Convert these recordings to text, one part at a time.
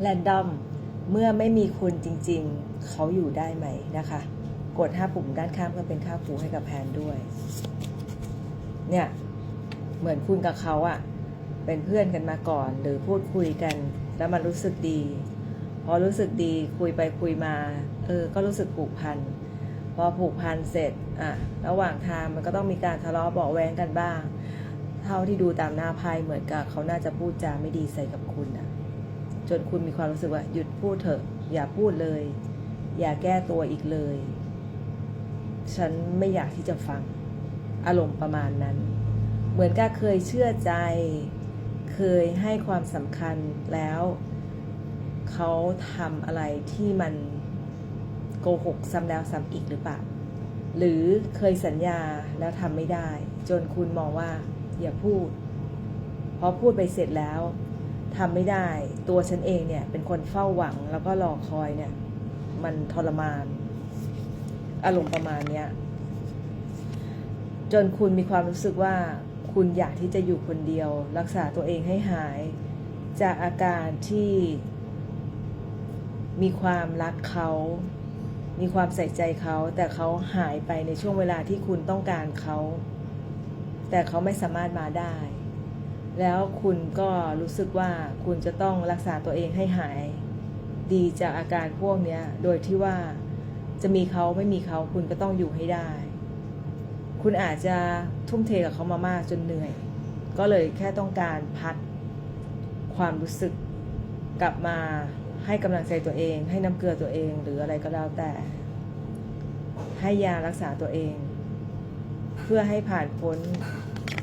แรนดอมเมื่อไม่มีคุณจริงๆ เขาอยู่ได้ไหมนะคะ กด 5 ปุ่มด้านข้างเพื่อเป็นค่าครูให้กับแพนด้วย เนี่ย เหมือนคุณกับเขาอะเป็นเพื่อนกันมาก่อน หรือพูดคุยกัน แล้วมันรู้สึกดี พอรู้สึกดีคุยไปคุยมา เออ ก็รู้สึกผูกพัน พอผูกพันเสร็จอะระหว่างทางมันก็ต้องมีการทะเลาะเบาแวงกันบ้าง เท่าที่ดูตามหน้าไพ่เหมือนกับเขาน่าจะพูดจาไม่ดีใส่กับคุณอะ จนคุณมีความรู้สึกว่าหยุดพูดเถอะ อย่าพูดเลย อย่าแก้ตัวอีกเลย ฉันไม่อยากที่จะฟัง อารมณ์ประมาณนั้น เหมือนกับเคยเชื่อใจ เคยให้ความสำคัญแล้ว เขาทำอะไรที่มันโกหกซ้ำแล้วซ้ำอีกหรือเปล่า หรือเคยสัญญาแล้วทำไม่ได้ จนคุณมองว่า อย่าพูดพอพูดไปเสร็จแล้ว ทำไม่ได้ ตัวฉันเองเนี่ย เป็นคนเฝ้าหวังแล้วก็รอคอยเนี่ย มันทรมาน อารมณ์ประมาณเนี้ยจนคุณมีความรู้สึกว่าคุณอยากที่จะอยู่คนเดียว รักษาตัวเองให้หาย จากอาการที่มีความรักเขา มีความใส่ใจเขา แต่เขาหายไปในช่วงเวลาที่คุณต้องการเขา แต่เขาไม่สามารถมาได้ แล้วคุณก็รู้สึกว่าคุณจะต้องรักษาตัวเองให้หายดีจากอาการพวกนี้โดยที่ว่าจะมีเขาไม่มีเขาคุณก็ต้องอยู่ให้ได้ คุณอาจจะทุ่มเทกับเขามามากจนเหนื่อย ก็เลยแค่ต้องการพักความรู้สึกกลับมาให้กำลังใจตัวเอง ให้น้ำเกลือตัวเองหรืออะไรก็แล้วแต่ ให้ยารักษาตัวเอง เพื่อให้ผ่านพ้น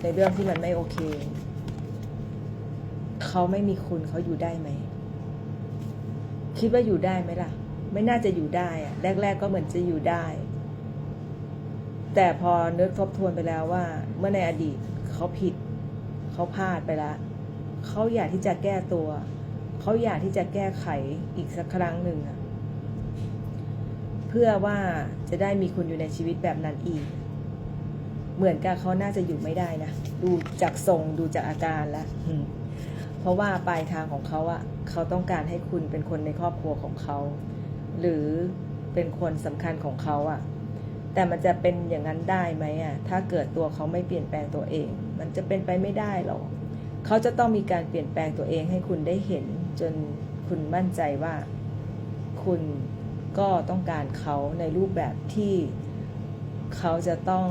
ในเรื่องที่มันไม่โอเค เขาไม่มีคุณเขาอยู่ได้ไหม คิดว่าอยู่ได้ไหมล่ะ ไม่น่าจะอยู่ได้อะแรก ๆ ก็เหมือนจะอยู่ได้ แต่พอเนึกทบทวนไปแล้วว่า เมื่อในอดีตเขาผิด เขาพลาดไปแล้วเขาอยากที่จะแก้ตัว เขาอยากที่จะแก้ไขอีกสักครั้งหนึ่งอะเพื่อว่าจะได้มีคุณอยู่ในชีวิตแบบนั้นอีก เหมือนกับเขาน่าจะอยู่ไม่ได้นะ ดูจากทรงดูจากอาการแล้ว เพราะว่าปลายทางของเขาอะเขาต้องการให้คุณเป็นคนในครอบครัวของเขา หรือเป็นคนสำคัญของเขาอะแต่มันจะเป็นอย่างนั้นได้ไหมอะถ้าเกิดตัวเขาไม่เปลี่ยนแปลงตัวเอง มันจะเป็นไปไม่ได้หรอกเขาจะต้องมีการเปลี่ยนแปลงตัวเองให้คุณได้เห็น จนคุณมั่นใจว่า คุณก็ต้องการเขาในรูปแบบที่เขาจะต้อง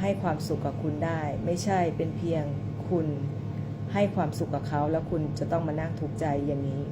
ให้ความสุขกับคุณได้ ไม่ใช่เป็นเพียงคุณ ให้ความสุขกับเขาแล้วคุณจะต้องมานั่งทุกข์ใจอย่างนี้